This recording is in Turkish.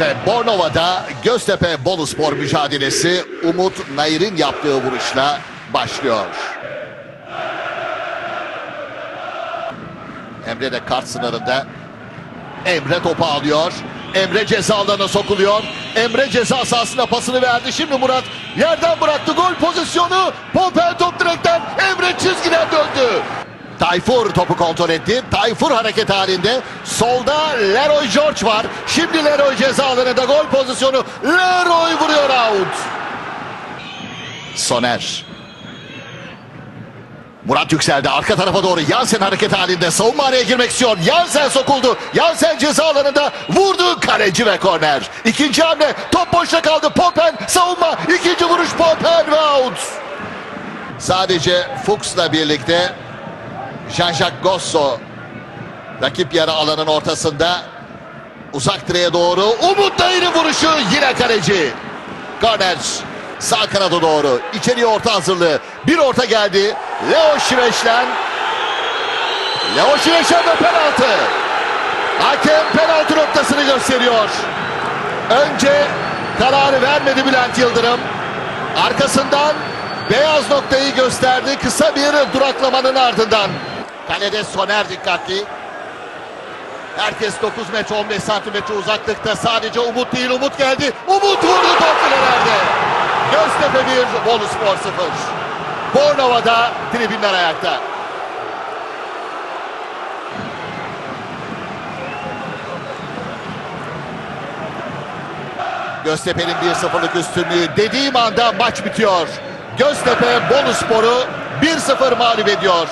Ve Bornova'da Göztepe Boluspor mücadelesi Umut Nayır'ın yaptığı vuruşla başlıyor. Emre de kart sınırında. Emre topu alıyor. Emre ceza alanına sokuluyor. Emre ceza sahasına pasını verdi. Şimdi Murat yerden bıraktı. Gol pozisyonu. Pompel Tayfur topu kontrol etti. Tayfur hareket halinde. Solda Leroy George var. Şimdi Leroy ceza alanında gol pozisyonu. Leroy vuruyor out. Soner. Murat yükseldi arka tarafa doğru. Yansen hareket halinde savunma araya girmek istiyor. Yansen sokuldu. Yansen ceza alanında vurdu kaleci ve korner. İkinci hamle top boşta kaldı. Popen savunma. İkinci vuruş Popen ve out. Sadece Fuchs'la birlikte Jean-Jacques Gosso rakip yarı alanın ortasında uzak direğe doğru Umut Dayı'nın vuruşu yine kaleci. Korner sağ kanada doğru içeriye orta hazırlığı. Bir orta geldi. Leo Şiveş'ten. Leo Şiveş'ten de penaltı. Hakem penaltı noktasını gösteriyor. Önce kararı vermedi Bülent Yıldırım. Arkasından beyaz noktayı gösterdi kısa bir duraklamanın ardından. Kalede Soner dikkatli. Herkes 9 metre 15 santimetre uzaklıkta. Sadece Umut değil Umut geldi. Umut vurdu top filelerde. Göztepe 1, Bolu Spor 0. Bornova'da tribünler ayakta. Göztepe'nin 1-0'lık üstünlüğü dediğim anda maç bitiyor. Göztepe Bolu Spor'u 1-0 mağlup ediyor.